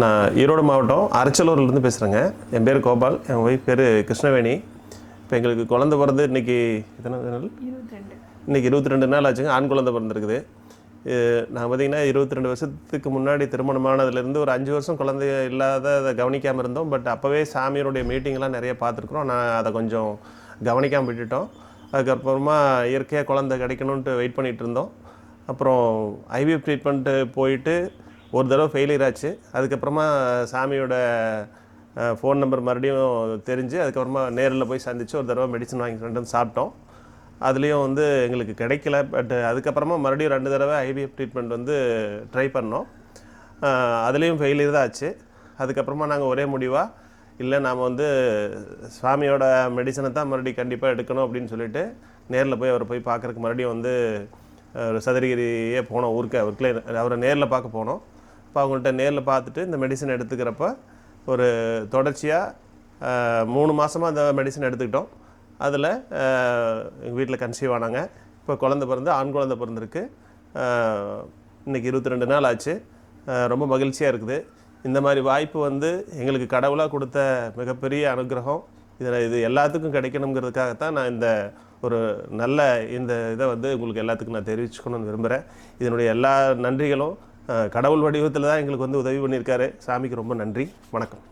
நான் ஈரோடு மாவட்டம் அரச்சலூர்லேருந்து பேசுகிறேங்க என் பேர் கோபால் என் ஒய்ஃப் பேர் கிருஷ்ணவேணி. இப்போ எங்களுக்கு குழந்தை பிறந்து இன்றைக்கி எத்தனை நாள்? இன்றைக்கி இருபத்தி ரெண்டு நாள் ஆச்சுங்க. ஆண் குழந்தை பிறந்திருக்குது. நான் பார்த்தீங்கன்னா இருபத்தி ரெண்டு வருஷத்துக்கு முன்னாடி திருமணமானதுலேருந்து ஒரு அஞ்சு வருஷம் குழந்தை இல்லாத அதை கவனிக்காமல் இருந்தோம். பட் அப்போவே சாமியோடைய மீட்டிங்லாம் நிறைய பார்த்துருக்குறோம். நான் அதை கொஞ்சம் கவனிக்காமல் விட்டுட்டோம். அதுக்கப்புறமா இயற்கையாக குழந்தை கிடைக்கணுன்ட்டு வெயிட் பண்ணிகிட்டு இருந்தோம். அப்புறம் ஐவிஎஃப் ட்ரீட்மெண்ட்டு போயிட்டு ஒரு தடவை ஃபெயிலியர் ஆச்சு. அதுக்கப்புறமா சாமியோட ஃபோன் நம்பர் மறுபடியும் தெரிஞ்சு அதுக்கப்புறமா நேரில் போய் சந்தித்து ஒரு தடவை மெடிசன் வாங்கி ரெண்டு சாப்பிட்டோம். அதுலேயும் வந்து எங்களுக்கு கிடைக்கல. பட் அதுக்கப்புறமா மறுபடியும் ரெண்டு தடவை ஐவிஎஃப் ட்ரீட்மெண்ட் வந்து ட்ரை பண்ணோம். அதுலேயும் ஃபெயிலியர் தான் ஆச்சு. அதுக்கப்புறமா நாங்கள் ஒரே முடிவாக இல்லை நாம் வந்து சுவாமியோட மெடிசனை தான் மறுபடியும் கண்டிப்பாக எடுக்கணும் அப்படின்னு சொல்லிட்டு நேரில் போய் அவரை போய் பார்க்குறக்கு மறுபடியும் வந்து சதுரகிரியே போனோம். ஊருக்கு அவருக்குள்ளே அவரை நேரில் பார்க்க போனோம். இப்போ அவங்கள்ட்ட நேரில் பார்த்துட்டு இந்த மெடிசன் எடுத்துக்கிறப்ப ஒரு தொடர்ச்சியாக மூணு மாதமாக அந்த மெடிசன் எடுத்துக்கிட்டோம். அதில் எங்கள் வீட்டில் கன்சீவ் ஆனாங்க. இப்போ குழந்த பிறந்து ஆண் குழந்த பிறந்திருக்கு. இன்றைக்கி இன்னைக்கு இருபத்தி ரெண்டு நாள் ஆச்சு. ரொம்ப மகிழ்ச்சியாக இருக்குது. இந்த மாதிரி வாய்ப்பு வந்து எங்களுக்கு கடவுளாக கொடுத்த மிகப்பெரிய அனுகிரகம். இதில் இது எல்லாத்துக்கும் கிடைக்கணுங்கிறதுக்காகத்தான் நான் இந்த ஒரு நல்ல இந்த இதை வந்து உங்களுக்கு எல்லாத்துக்கும் நான் தெரிவிச்சுக்கணும்னு விரும்புகிறேன் இதனுடைய எல்லா நன்றிகளும் கடவுள் வடிவத்தில் தான் எங்களுக்கு வந்து உதவி பண்ணியிருக்காரு. சாமிக்கு ரொம்ப நன்றி. வணக்கம்.